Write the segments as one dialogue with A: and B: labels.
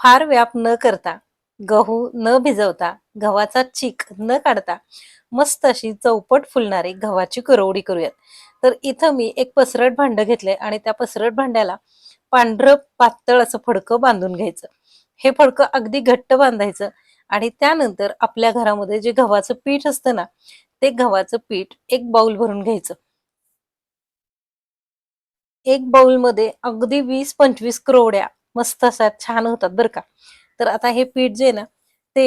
A: फार व्याप न करता गहू न भिजवता गव्हाचा चीक न काढता मस्त अशी चौपट फुलणारी गव्हाची कुरवडी करूयात. तर इथं मी एक पसरट भांड घेतलंय आणि त्या पसरट भांड्याला पांढरं पातळ असं फडकं बांधून घ्यायचं. हे फडकं अगदी घट्ट बांधायचं आणि त्यानंतर आपल्या घरामध्ये जे गव्हाचं पीठ असतं ना ते गव्हाचं पीठ एक बाउल भरून घ्यायचं. एक बाउलमध्ये अगदी वीस पंचवीस क्रोवड्या मस्त असतात छान होतात बरं का. तर आता हे पीठ जे ना ते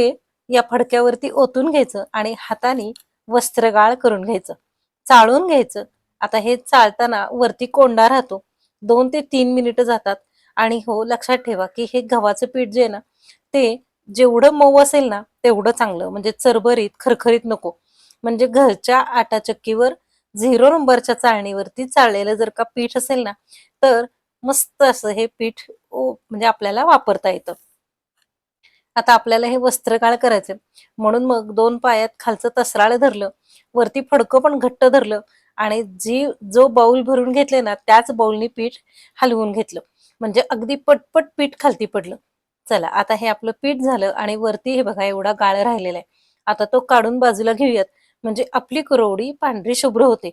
A: या फडक्यावरती ओतून घ्यायचं आणि हाताने वस्त्रगाळ करून घ्यायचं. चाळून घ्यायचं. आता हे चाळताना वरती कोंडा राहतो. दोन ते तीन मिनिटं जातात. आणि हो लक्षात ठेवा की हे गव्हाचं पीठ जे ना ते जेवढं मऊ असेल ना तेवढं चांगलं. म्हणजे चरबरीत खरखरीत नको. म्हणजे घरच्या आटा चक्कीवर झिरो नंबरच्या चाळणीवरती चाळलेलं जर का पीठ असेल ना तर मस्त असं हे पीठ म्हणजे आपल्याला वापरता येतं. आता आपल्याला हे वस्त्रकाळ करायचे म्हणून मग दोन पायात खालचं तसराळ धरलं वरती फडकं पण घट्ट धरलं आणि जी जो बाऊल भरून घेतले ना त्याच बाऊलनी पीठ हलवून घेतलं. म्हणजे अगदी पटपट पीठ खालती पडलं. चला आता हे आपलं पीठ झालं आणि वरती हे बघा एवढा गाळ राहिलेला आहे. आता तो काढून बाजूला घेऊयात. म्हणजे आपली कुरवडी पांढरी शुभ्र होते.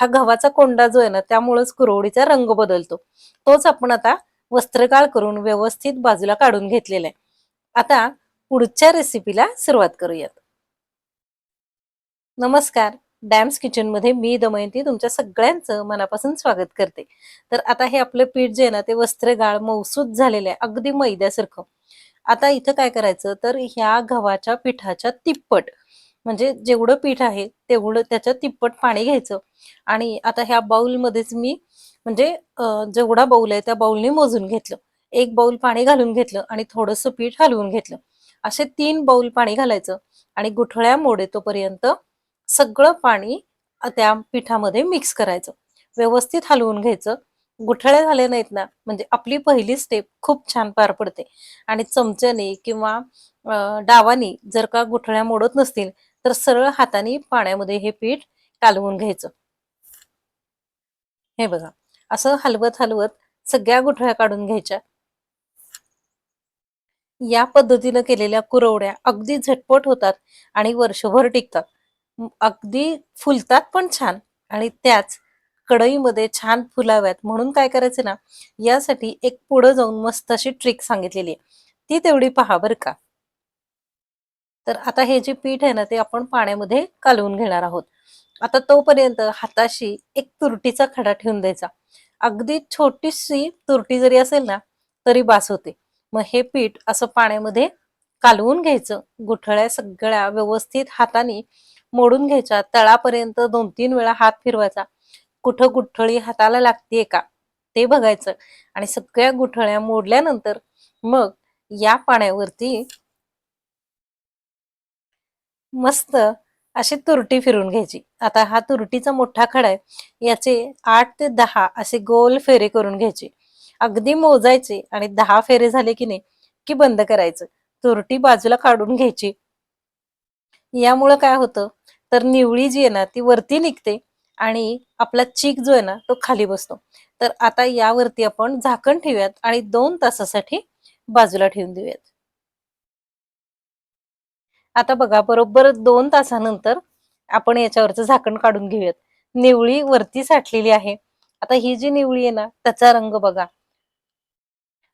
A: हा गव्हाचा कोंडा जो आहे ना त्यामुळेच कुरवडीचा रंग बदलतो. तोच आपण आता वस्त्रकाळ करून व्यवस्थित बाजूला काढून घेतलेला आहे. आता पुढच्या रेसिपीला सुरुवात करूयात. नमस्कार. डॅम्स किचनमध्ये मी दमयंती तुमच्या सगळ्यांचं मनापासून स्वागत करते. तर आता हे आपलं पीठ जे आहे ना ते वस्त्रगाळ मौसूद झालेलं आहे अगदी मैद्यासारखं. आता इथं काय करायचं? तर ह्या गव्हाच्या पिठाच्या तिप्पट म्हणजे जेवढं पीठ आहे तेवढं त्याच्या तिप्पट पाणी घ्यायचं. आणि आता ह्या बाऊलमध्येच मी म्हणजे जेवढा बाउल आहे त्या बाऊलने मोजून घेतलं. एक बाऊल पाणी घालून घेतलं आणि थोडंसं पीठ हलवून घेतलं. असे तीन बाऊल पाणी घालायचं आणि गुठळ्या मोड येतोपर्यंत सगळं पाणी त्या पिठामध्ये मिक्स करायचं. व्यवस्थित हलवून घ्यायचं. गुठळ्या झाल्या नाहीत ना म्हणजे आपली पहिली स्टेप खूप छान पार पडते. आणि चमच्याने किंवा डावानी जर का गुठळ्या मोडत नसतील तर सरळ हाताने पाण्यामध्ये हे पीठ कालवून घ्यायचं. हे बघा असं हलवत हलवत सगळ्या गुठळ्या काढून घ्यायच्या. या पद्धतीनं केलेल्या कुरवड्या अगदी झटपट होतात आणि वर्षभर टिकतात. अगदी फुलतात पण छान आणि त्याच कढईमध्ये छान फुलाव्यात. म्हणून काय करायचं ना यासाठी एक पुढं जाऊन मस्त अशी ट्रिक सांगितलेली आहे. ती तेवढी पहा बरं का. तर आता हे जे पीठ आहे ना ते आपण पाण्यामध्ये कालवून घेणार आहोत. आता तोपर्यंत हाताशी एक तुरटीचा खडा ठेवून द्यायचा. अगदी छोटीशी तुरटी जरी असेल ना तरी बास होते. मग हे पीठ असं पाण्यामध्ये कालवून घ्यायचं. गुठळ्या सगळ्या व्यवस्थित हाताने मोडून घ्यायच्या तळापर्यंत दोन तीन वेळा हात फिरवायचा. कुठं गुठळी हाताला लागतेय का ते बघायचं. आणि सगळ्या गुठळ्या मोडल्यानंतर मग या पाण्यावरती मस्त अशी तुरटी फिरून घ्यायची. आता हा तुरटीचा मोठा खडा आहे याचे आठ ते दहा असे गोल फेरे करून घ्यायचे. अगदी मोजायचे आणि दहा फेरे झाले की नाही की बंद करायचं. तुरटी बाजूला काढून घ्यायची. यामुळं काय होतं तर निवळी जी आहे ना ती वरती निघते आणि आपला चीक जो आहे ना तो खाली बसतो. तर आता यावरती आपण झाकण ठेवूयात आणि दोन तासासाठी बाजूला ठेवून देऊयात. आता बघा बरोबर दोन तासानंतर आपण याच्यावरचं झाकण काढून घेऊयात. निवळी वरती साठलेली आहे. आता ही जी निवळी आहे ना त्याचा रंग बघा.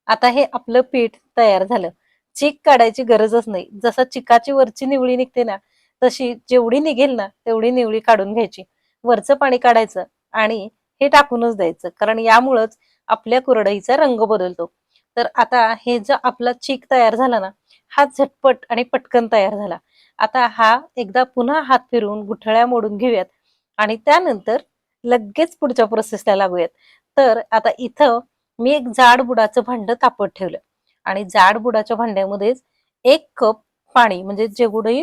A: आता हे आपलं पीठ तयार झालं. चिक काढायची गरजच नाही. जसं चिकाची वरची निवळी निघते ना तशी जेवढी निघेल ना तेवढी निवळी काढून घ्यायची. वरचं पाणी काढायचं आणि हे टाकूनच द्यायचं. कारण यामुळंच आपल्या कुरडईचा रंग बदलतो. तर आता हे जो आपला चीक तयार झाला ना हा झटपट आणि पटकन तयार झाला. आता हा एकदा पुन्हा हात फिरवून गुठळ्या मोडून घेऊयात आणि त्यानंतर लगेच पुढच्या प्रोसेसला लागूयात. तर आता इथं मी एक जाड बुडाचं भांड तापत ठेवलं आणि जाड बुडाच्या भांड्यामध्येच एक कप पाणी म्हणजे जेवढी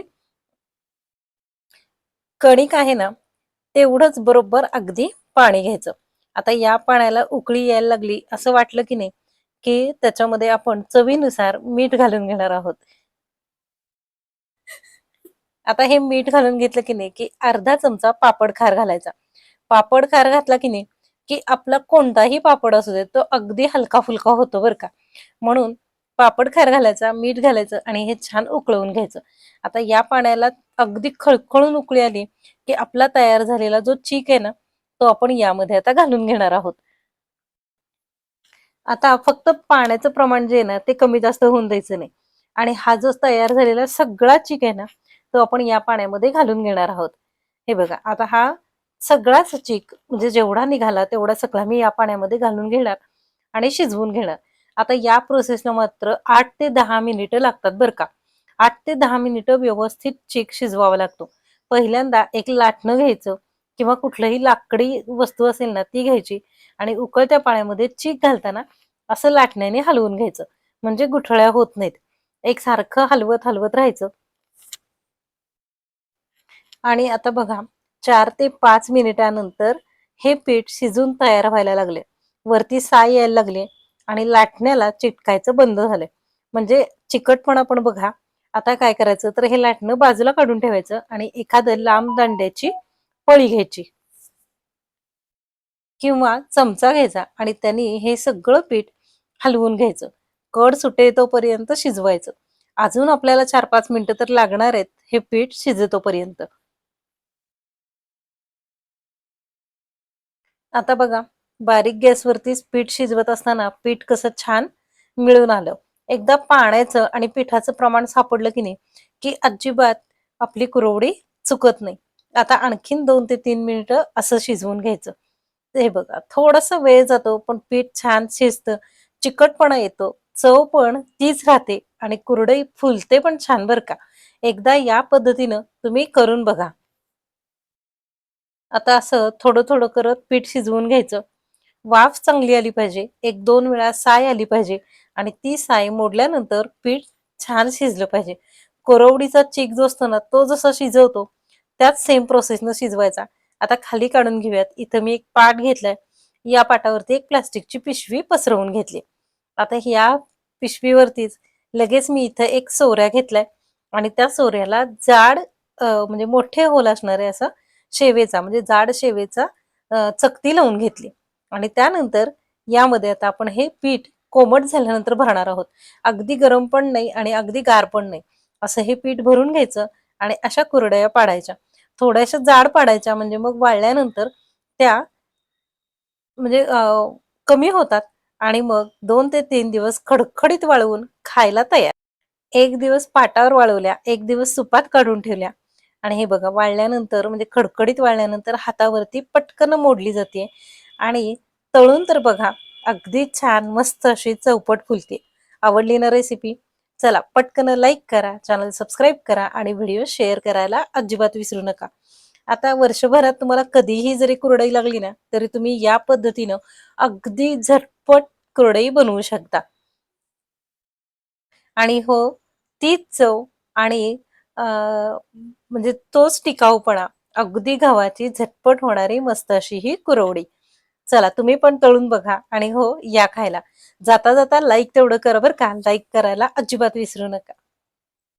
A: कणिक आहे ना तेवढंच बरोबर अगदी पाणी घ्यायचं. आता या पाण्याला उकळी यायला लागली असं वाटलं की नाही की त्याच्यामध्ये आपण चवीनुसार मीठ घालून घेणार आहोत. आता हे मीठ घालून घेतलं की नाही की अर्धा चमचा पापड खार घालायचा. पापड खार घातला की नाही की आपला कोणताही पापड असू दे तो अगदी हलका फुलका होतो बरं का. म्हणून पापड खार घालायचा मीठ घालायचं आणि हे छान उकळवून घ्यायचं. आता या पाण्याला अगदी खळखळून उकळी आली की आपला तयार झालेला जो चीक आहे ना तो आपण यामध्ये आता घालून घेणार आहोत. आता फक्त पाण्याचं प्रमाण जे आहे ना ते कमी जास्त होऊन द्यायचं नाही. आणि हा जो तयार झालेला सगळा चिक आहे ना तो आपण या पाण्यामध्ये घालून घेणार आहोत. हे बघा आता हा सगळाच चिक म्हणजे जेवढा निघाला तेवढा सगळा मी या पाण्यामध्ये घालून घेणार आणि शिजवून घेणार. आता या प्रोसेसला मात्र आठ ते दहा मिनिटं लागतात बरं का. आठ ते दहा मिनिटं व्यवस्थित चिक शिजवावा लागतो. पहिल्यांदा एक लाटणं घ्यायचं किंवा कुठलंही लाकडी वस्तू असेल ना ती घ्यायची आणि उकळत्या पाण्यामध्ये चीक घालताना असं लाटण्याने हलवून घ्यायचं. म्हणजे गुठळ्या होत नाहीत. एक सारखं हलवत हलवत राहायचं. आणि आता बघा चार ते पाच मिनिटानंतर हे पीठ शिजून तयार व्हायला लागले. वरती साय यायला लागले आणि लाटण्याला चिटकायचं बंद झालंय म्हणजे चिकटपणा पण बघा. आता काय करायचं? तर हे लाटणं बाजूला काढून ठेवायचं आणि एखादं लांब दांड्याची पळी घ्यायची. किंवा चमचा घ्यायचा आणि त्यांनी हे सगळं पीठ हलवून घ्यायचं. कड सुटे तोपर्यंत शिजवायचं. अजून आपल्याला चार पाच मिनिटं तर लागणार आहेत हे पीठ शिजतोपर्यंत. आता बघा बारीक गॅसवरतीच पीठ शिजवत असताना पीठ कसं छान मिळून आलं. एकदा पाण्याचं आणि पिठाचं प्रमाण सापडलं की नाही की अजिबात आपली कुरवडी चुकत नाही. आता आणखीन दोन ते तीन मिनिटं असं शिजवून घ्यायचं. हे बघा थोडासा वेळ जातो पण पीठ छान शिजतं चिकटपणा येतो चव पण तीच राहते आणि कुरडई फुलते पण छान बरं का. एकदा या पद्धतीनं तुम्ही करून बघा. आता असं थोडं थोडं करत पीठ शिजवून घ्यायचं. वाफ चांगली आली पाहिजे एक दोन वेळा साय आली पाहिजे आणि ती साय मोडल्यानंतर पीठ छान शिजलं पाहिजे. कोरवडीचा चीक जो असतो ना तो जसा शिजवतो त्याच सेम प्रोसेसनं शिजवायचा. आता खाली काढून घेऊयात. इथं मी एक पाट घेतलाय. या पाटावरती एक प्लास्टिकची पिशवी पसरवून घेतली. आता ह्या पिशवीवरतीच लगेच मी इथं एक सोऱ्या घेतलाय. आणि त्या सोऱ्याला जाड म्हणजे मोठे होल असणारे असं शेवेचा म्हणजे जाड शेवेचा चकती लावून घेतली. आणि त्यानंतर यामध्ये आता आपण हे पीठ कोमट झाल्यानंतर भरणार आहोत. अगदी गरम पण नाही आणि अगदी गार पण नाही. असं हे पीठ भरून घ्यायचं. आणि अशा कुरड्या पाडायच्या. थोड्याशा जाड पाडायच्या म्हणजे मग वाळल्यानंतर त्या म्हणजे कमी होतात आणि मग दोन ते तीन दिवस खडखडीत वाळवून खायला तयार. एक दिवस पाटावर वाळवल्या एक दिवस सुपात काढून ठेवल्या. आणि हे बघा वाळल्यानंतर म्हणजे खडखडीत वाळल्यानंतर हातावरती पटकन मोडली जाते आणि तळून तर बघा अगदी छान मस्त अशी चौपट फुलते. आवडली ना रेसिपी चला पटकन लाईक करा चॅनल सबस्क्राईब करा आणि व्हिडिओ शेअर करायला अजिबात विसरू नका. आता वर्षभरात तुम्हाला कधीही जरी कुरडई लागली ना तरी तुम्ही या पद्धतीनं अगदी झटपट कुरडई बनवू शकता. आणि हो तीच चव आणि म्हणजे तोच टिकाऊपणा अगदी गव्हाची झटपट होणारी मस्त अशी ही कुरवडी. चला तुम्ही पण तळून बघा आणि हो या खायला. जाता जाता लाईक तेवढं करा बरं का. लाईक करायला अजिबात विसरू नका.